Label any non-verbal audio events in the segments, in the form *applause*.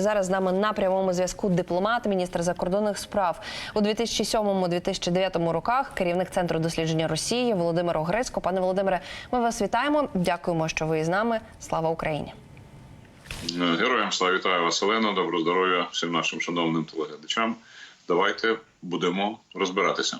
Зараз з нами на прямому зв'язку дипломат, міністр закордонних справ у 2007-2009 роках, керівник центру дослідження Росії Володимир Огрицько. Пане Володимире, ми вас вітаємо. Дякуємо, що ви з нами. Слава Україні! Героям слава вітаю вас, Олено. Доброго здоров'я всім нашим шановним телеглядачам. Давайте будемо розбиратися.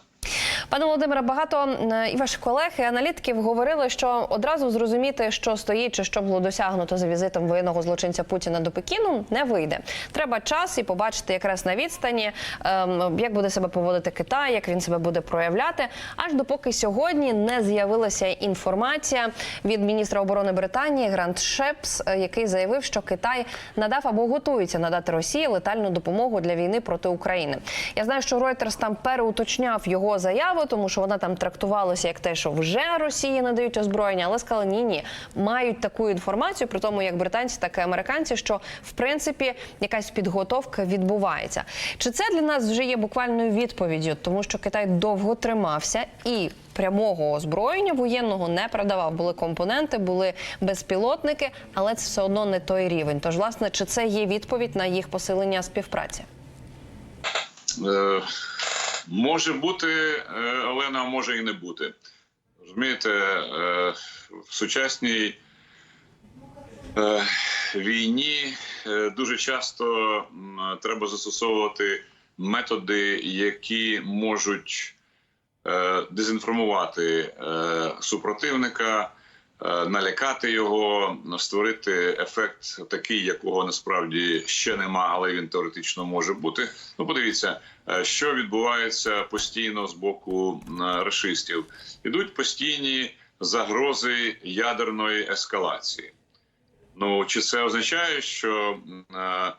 Пане Володимире, багато е, і ваші колеги, і аналітиків говорили, що одразу зрозуміти, що стоїть чи що було досягнуто за візитом воєнного злочинця Путіна до Пекіну, не вийде. Треба час і побачити якраз на відстані, ем, як буде себе поводити Китай, як він себе буде проявляти. Аж допоки сьогодні не з'явилася інформація від міністра оборони Британії Грант Шепс, е, який заявив, що Китай надав або готується надати Росії летальну допомогу для війни проти України. Я знаю, що Reuters там переуточняв його заяву, тому що вона там трактувалася як те, що вже Росії надають озброєння, але сказали ні, ні, мають таку інформацію, при тому як британці, так і американці, що в принципі якась підготовка відбувається. Чи це для нас вже є буквальною відповіддю, тому що Китай довго тримався і прямого озброєння воєнного не продавав. Були компоненти, були безпілотники, але це все одно не той рівень. Тож, власне, чи це є відповідь на їх посилення співпраці? Може бути, е, Олена, а може і не бути. Розумієте, е, в сучасній е, війні дуже часто треба застосовувати методи, які можуть дезінформувати супротивника, налякати його, створити ефект такий, якого насправді ще нема, але він теоретично може бути. Ну, подивіться, е, що відбувається постійно з боку м, рашистів. Ідуть постійні загрози ядерної ескалації. Ну чи це означає, що е,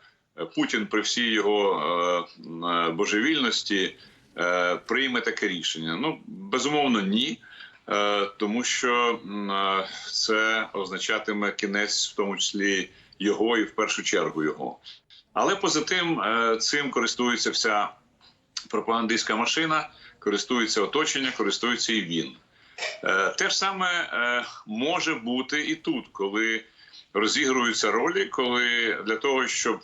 Путін при всій його е, е, божевільності е, прийме таке рішення? Ну безумовно, ні. Е, Тому що е, це означатиме кінець, в тому числі його і в першу чергу його. Але поза тим е, цим користується вся пропагандистська машина, користується оточення, користується і він. Те ж саме може бути і тут, коли розігруються ролі, коли для того, щоб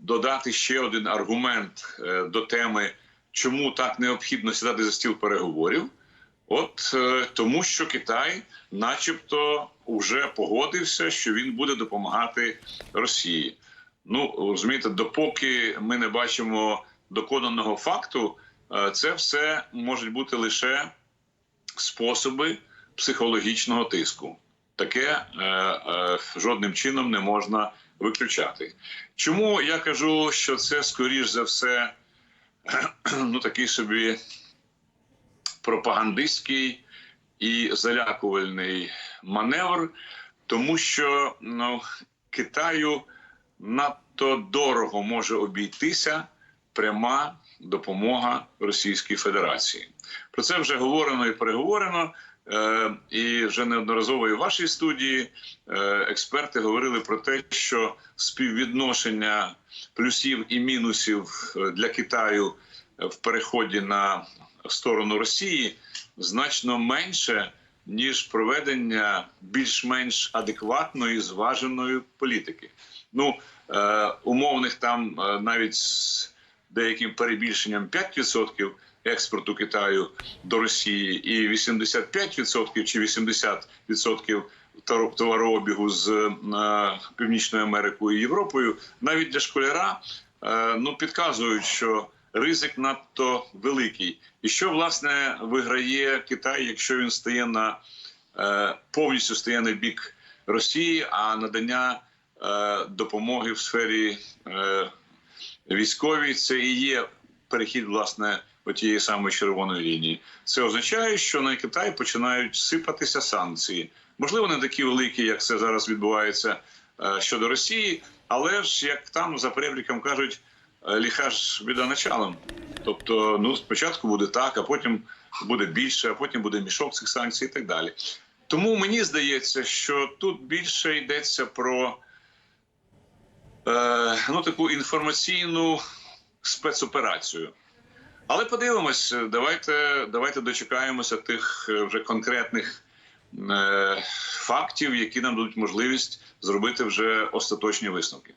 додати ще один аргумент до теми, чому так необхідно сідати за стіл переговорів. От е, тому, що Китай, начебто, вже погодився, що він буде допомагати Росії. Ну розумієте, допоки ми не бачимо доконаного факту, е, це все можуть бути лише способи психологічного тиску. Таке е, е, жодним чином не можна виключати. Чому я кажу, що це скоріш за все *clears throat* ну такий собі пропагандистський і залякувальний маневр, тому що ну, Китаю надто дорого може обійтися пряма допомога Російській Федерації. Про це вже говорено і переговорено. Е, і вже неодноразово і в вашій студії е, експерти говорили про те, що співвідношення плюсів і мінусів е, для Китаю в переході на сторону Росії значно менше ніж проведення більш-менш адекватної зваженої політики. Ну умовних там навіть з деяким перебільшенням 5% експорту Китаю до Росії і 85% чи 80% товар- товарообігу з е, Північною Америкою і Європою, навіть для школяра е, ну підказують, що ризик надто великий. І що власне виграє Китай, якщо він стає на е, повністю стає на бік Росії, а надання допомоги в сфері військовій це і є перехід власне тієї самої червоної лінії. Це означає, що на Китай починають сипатися санкції. Можливо, не такі великі, як це зараз відбувається е, щодо Росії, але ж як там за перебріком кажуть, е, ліха ж біда началом. Тобто, ну спочатку буде так, а потім буде більше, а потім буде мішок цих санкцій і так далі. Тому мені здається, що тут більше йдеться про е, ну, таку інформаційну спецоперацію. Але подивимось, давайте, давайте дочекаємося тих е, вже конкретних е, фактів, які нам дадуть можливість зробити вже остаточні висновки.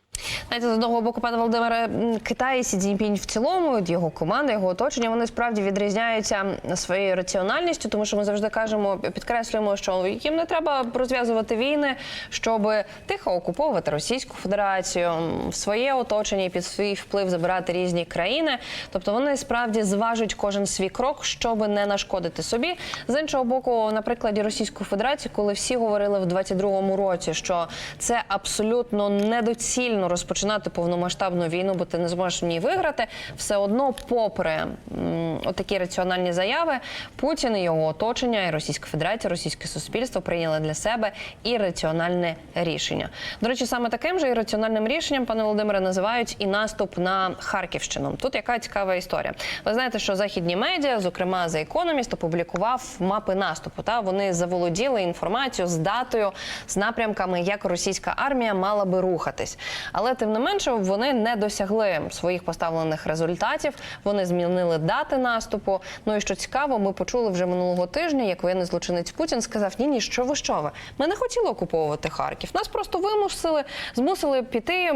Знаєте, з одного боку, пане Володимире, Китай Сі Цзіньпінь в цілому, його команда, його оточення, вони справді відрізняються своєю раціональністю, тому що ми завжди кажемо, підкреслюємо, що їм не треба розв'язувати війни, щоб тихо окуповувати Російську Федерацію, в своє оточення і під свій вплив забирати різні країни. Тобто вони справді зважують кожен свій крок, щоб не нашкодити собі. З іншого боку, на прикладі Російської Федерації, коли всі говорили в 22-му році, що це абсолютно недоцільно розпочинати повномасштабну війну, бо ти не зможеш в ній виграти. Все одно, попри м, отакі раціональні заяви, Путін і його оточення, і Російська Федерація, російське суспільство прийняли для себе ірраціональне рішення. До речі, саме таким же ірраціональним рішенням, пане Володимире, називають і наступ на Харківщину. Тут яка цікава історія. Ви знаєте, що західні медіа, зокрема The Economist, опублікував мапи наступу. Та вони заволоділи інформацією з датою, з напрямками, як російська армія мала би рухатись. Але тим не менше вони не досягли своїх поставлених результатів. Вони змінили дати наступу. Ну і що цікаво, ми почули вже минулого тижня, як воєнний злочинець Путін сказав: Ні, ні, що ви що ви? Ми не хотіли окуповувати Харків. Нас просто вимусили, змусили піти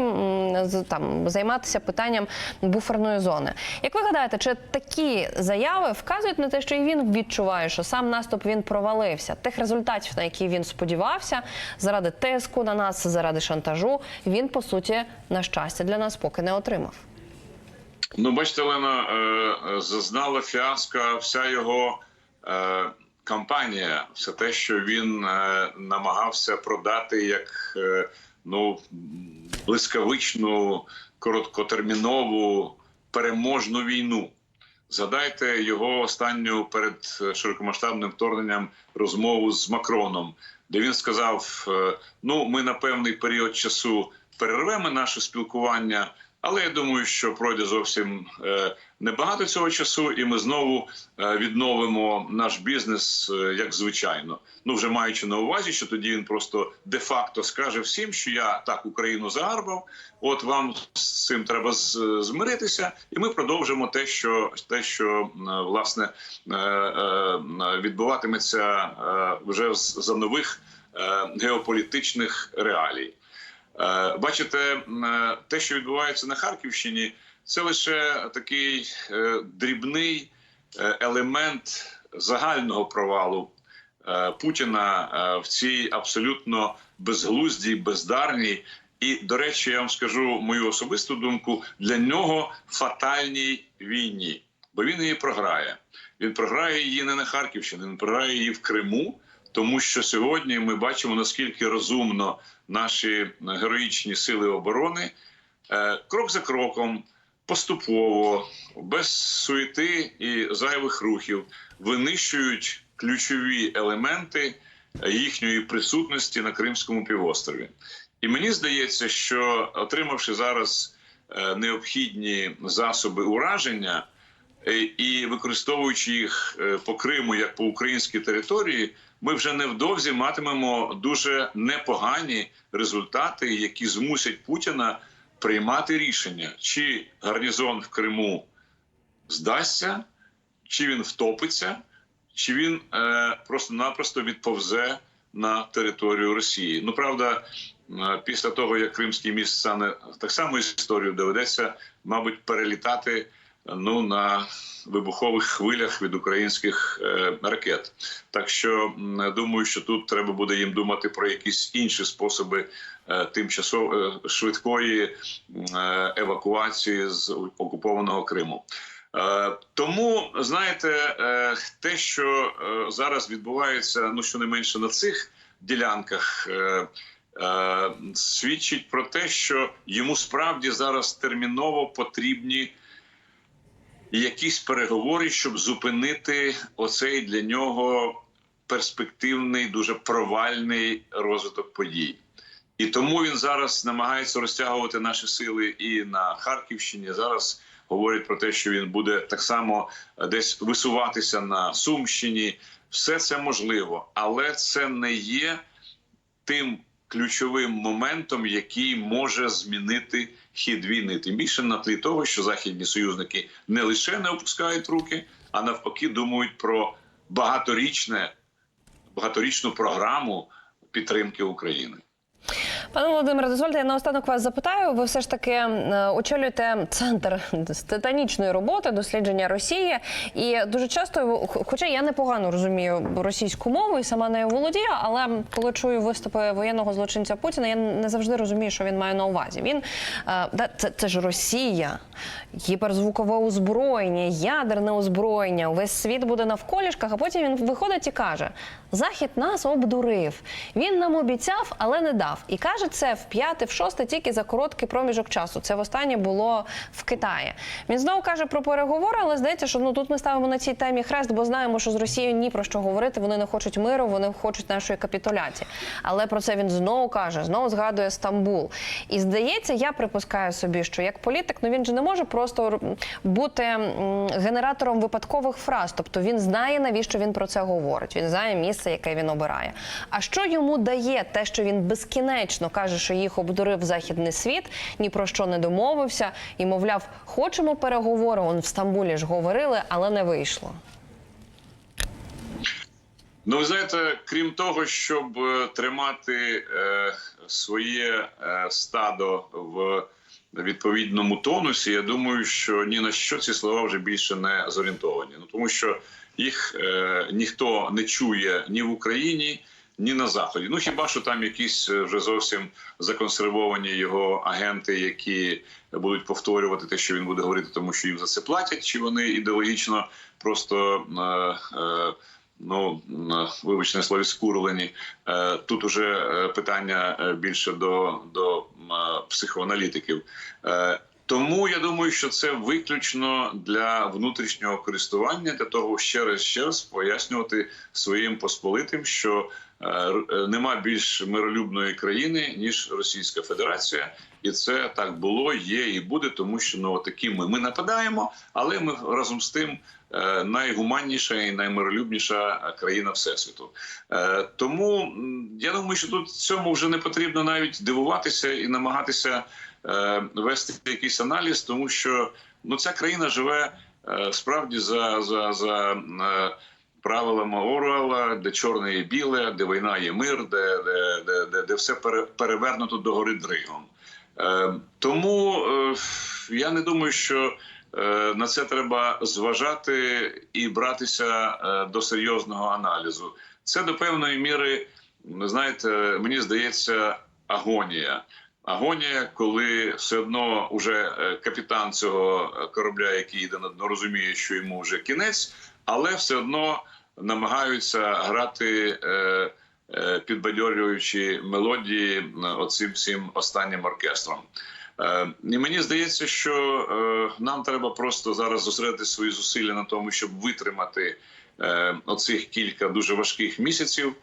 там займатися питанням буферної зони. Як ви гадаєте, чи такі заяви вказують на те, що і він відчуває, що сам наступ він провалився? Тих результатів, на які він сподівався, заради тиску на нас, заради шантажу, він по суті на щастя для нас поки не отримав. Ну, бачите, Олена, е, е, зазнала фіаско вся його е, кампанія, все те, що він намагався продати як ну, блискавичну, короткотермінову переможну війну. Згадайте його останню перед широкомасштабним вторгненням розмову з Макроном, де він сказав: ну, ми на певний період часу перервемо наше спілкування. Але я думаю, що пройде зовсім е, небагато цього часу, і ми знову е, відновимо наш бізнес е, як звичайно. Ну вже маючи на увазі, що тоді він просто де-факто скаже всім, що я так Україну загарбав. От вам з цим треба з- змиритися, і ми продовжимо те, що те, що власне відбуватиметься вже з- за нових геополітичних реалій. Е, Бачите, е, те, що відбувається на Харківщині, це лише такий е, дрібний елемент загального провалу Путіна в цій абсолютно безглуздій, бездарній і, до речі, я вам скажу мою особисту думку для нього фатальній війні, бо він її програє. Він програє її не на Харківщині, він програє її в Криму. Тому що сьогодні ми бачимо наскільки розумно наші героїчні сили оборони е, крок за кроком, поступово, без суєти і зайвих рухів, винищують ключові елементи їхньої присутності на Кримському півострові. І мені здається, що отримавши зараз е, необхідні засоби ураження. Е, і використовуючи їх по Криму як по українській території, ми вже невдовзі матимемо дуже непогані результати, які змусять Путіна приймати рішення, чи гарнізон в Криму здасться, чи він втопиться, чи він е, просто-напросто відповзе на територію Росії. Ну правда, е, після того як Кримський міст стане так само історію, доведеться, мабуть, перелітати ну на вибухових хвилях від українських е, ракет. Так що думаю, що тут треба буде їм думати про якісь інші способи е, тимчасово е, швидкої евакуації з окупованого Криму. Тому знаєте, те, що зараз відбувається, ну щонайменше на цих ділянках. Свідчить про те, що йому справді зараз терміново потрібні якісь переговори, щоб зупинити оцей для нього перспективний, дуже провальний розвиток подій. І тому він зараз намагається розтягувати наші сили і на Харківщині. Зараз говорять про те, що він буде так само десь висуватися на Сумщині. Все це можливо, але це не є тим ключовим моментом, який може змінити хід війни. Тим більше на тлі того, що західні союзники не лише не опускають руки, а навпаки, думають про багаторічне, багаторічну програму підтримки України. Пане Володимире, дозвольте, я наостанок вас запитаю. Ви все ж таки е, очолюєте центр титанічної роботи, дослідження Росії. І дуже часто, хоча я непогано розумію російську мову і сама нею володію, але коли чую виступи воєнного злочинця Путіна, я не завжди розумію, що він має на увазі. Він е, це, це ж Росія, гіперзвукове озброєння, ядерне озброєння. Увесь світ буде навколішках, а потім він виходить і каже: Захід нас обдурив. Він нам обіцяв, але не дав. І каже це в п'яте, в шосте тільки за короткий проміжок часу. Це востаннє було в Китаї. Він знову каже про переговори, але здається, що ну тут ми ставимо на цій темі хрест, бо знаємо, що з Росією ні про що говорити. Вони не хочуть миру, вони хочуть нашої капітуляції. Але про це він знову каже, знову згадує Стамбул. І здається, я припускаю собі, що як політик, ну він же не може просто бути генератором випадкових фраз. Тобто він знає, навіщо він про це говорить. Він знає місце, яке він обирає. А що йому дає те, що він безкінечно каже, що їх обдурив західний світ, ні про що не домовився, і мовляв, хочемо переговори. Он в Стамбулі ж говорили, але не вийшло. Ну, ви знаєте, крім того, щоб е, тримати е, своє е, стадо в відповідному тонусі, я думаю, що ні на що ці слова вже більше не зорієнтовані. Ну тому що їх е, ніхто не чує ні в Україні, ні на заході. Ну хіба що там якісь е, вже зовсім законсервовані його агенти, які будуть повторювати те, що він буде говорити, тому що їм за це платять, чи вони ідеологічно просто. Е, е, Ну м, вибачте, на слові скурлені. Е, Тут уже е, питання е, більше до, до е, психоаналітиків. Е, Тому я думаю, що це виключно для внутрішнього користування, для того ще раз ще раз пояснювати своїм посполитим, що е, е, нема більш миролюбної країни ніж Російська Федерація, і це так було, є і буде, тому що ну такі ми. Ми нападаємо, але ми разом з тим е, найгуманніша і наймиролюбніша країна всесвіту. Е, Тому я думаю, що тут цьому вже не потрібно навіть дивуватися і намагатися е, вести якийсь аналіз, тому що ну ця країна живе е, справді за, за, за е, правилами Оруела, де чорне є біле, де війна є мир, де, де, де, де, де все перевернуто до гори дригом. Е, Тому е, я не думаю, що е, на це треба зважати і братися е, до серйозного аналізу. Це до певної міри, знаєте, мені здається, агонія. Агонія, коли все одно уже е, капітан цього корабля, який йде на дно, розуміє, що йому вже кінець, але все одно намагаються грати. Е, е, підбадьорюючи мелодії е, оцим всім останнім оркестром. І мені здається, що нам треба просто зараз зосередити свої зусилля на тому, щоб витримати оцих кілька дуже важких місяців.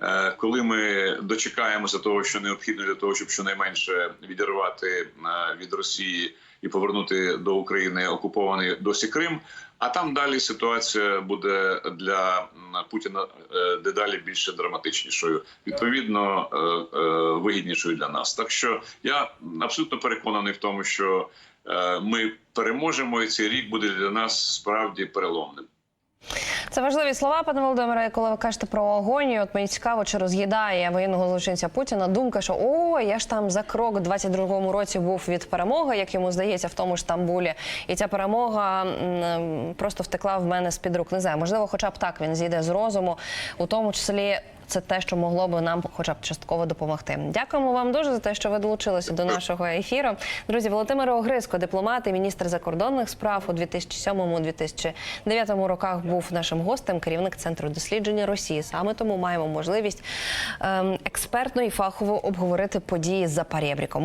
Е, Коли ми дочекаємося того, що необхідно для того, щоб щонайменше відірвати е, від Росії і повернути до України окупований досі Крим. А там далі ситуація буде для Путіна е, дедалі більше драматичнішою, відповідно вигіднішою для нас. Так що я абсолютно переконаний в тому, що ми переможемо, і цей рік буде для нас справді переломним. Це важливі слова, пане Володимире. Коли ви кажете про агонію, от мені цікаво, чи роз'їдає воєнного злочинця Путіна думка, що о, я ж там за крок у 22-му році був від перемоги, як йому здається, в тому ж Стамбулі, і ця перемога просто втекла в мене з під рук. Не знаю, можливо, хоча б так він зійде з розуму, у тому числі. Це те, що могло би нам, хоча б частково допомогти. Дякуємо вам дуже за те, що ви долучилися до нашого ефіру. Друзі, Володимир Огриско, дипломат і міністр закордонних справ у 2007-2009 роках був нашим гостем, керівник центру дослідження Росії. Саме тому маємо можливість ем, експертно і фахово обговорити події за парєбріком.